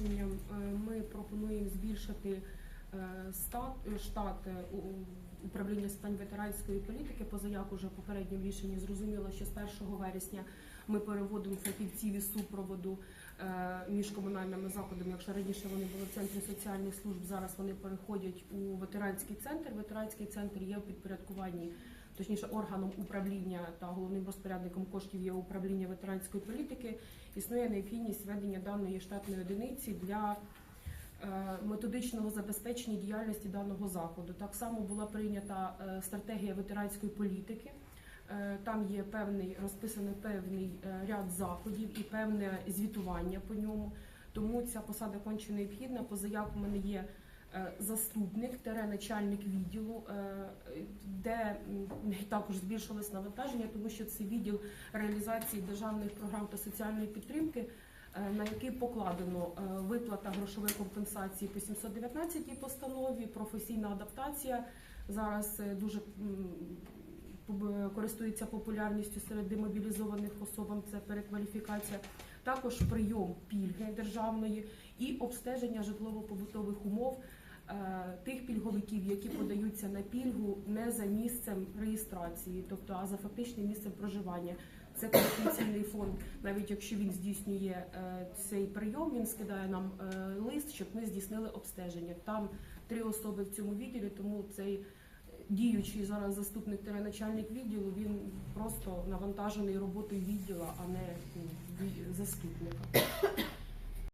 рішенням е, ми пропонуємо збільшити штат е, у- у- управління з питань ветеранської політики. Поза як уже в рішенні зрозуміло, що з 1 вересня ми переводимо фахівців із супроводу е, між комунальними закладами. Якщо раніше вони були в центрі соціальних служб, зараз вони переходять у ветеранський центр. Ветеранський центр є в підпорядкуванні. Точніше, органом управління та головним розпорядником коштів є управління ветеранської політики. Існує необхідність ведення даної штатної одиниці для е, методичного забезпечення діяльності даного закладу. Так само була прийнята е, стратегія ветеранської політики. Е, Там є певний розписаний певний е, ряд заходів і певне звітування по ньому. Тому ця посада конче необхідна. Поза як у мене є е, заступник, тере начальник відділу, е, де також збільшилось навантаження, тому що це відділ реалізації державних програм та соціальної підтримки, е, на який покладено е, виплата грошової компенсації по 719 постанові, професійна адаптація. Зараз е, дуже користується популярністю серед демобілізованих особам. Це перекваліфікація. Також прийом пільги державної і обстеження житлово-побутових умов е, тих пільговиків, які подаються на пільгу не за місцем реєстрації, тобто а за фактичним місцем проживання. Це компенсаційний фонд. Навіть якщо він здійснює е, цей прийом, він скидає нам е, лист, щоб ми здійснили обстеження. Там три особи в цьому відділі, тому цей діючий зараз заступник та начальник відділу, він просто навантажений роботою відділу, а не м, заступника.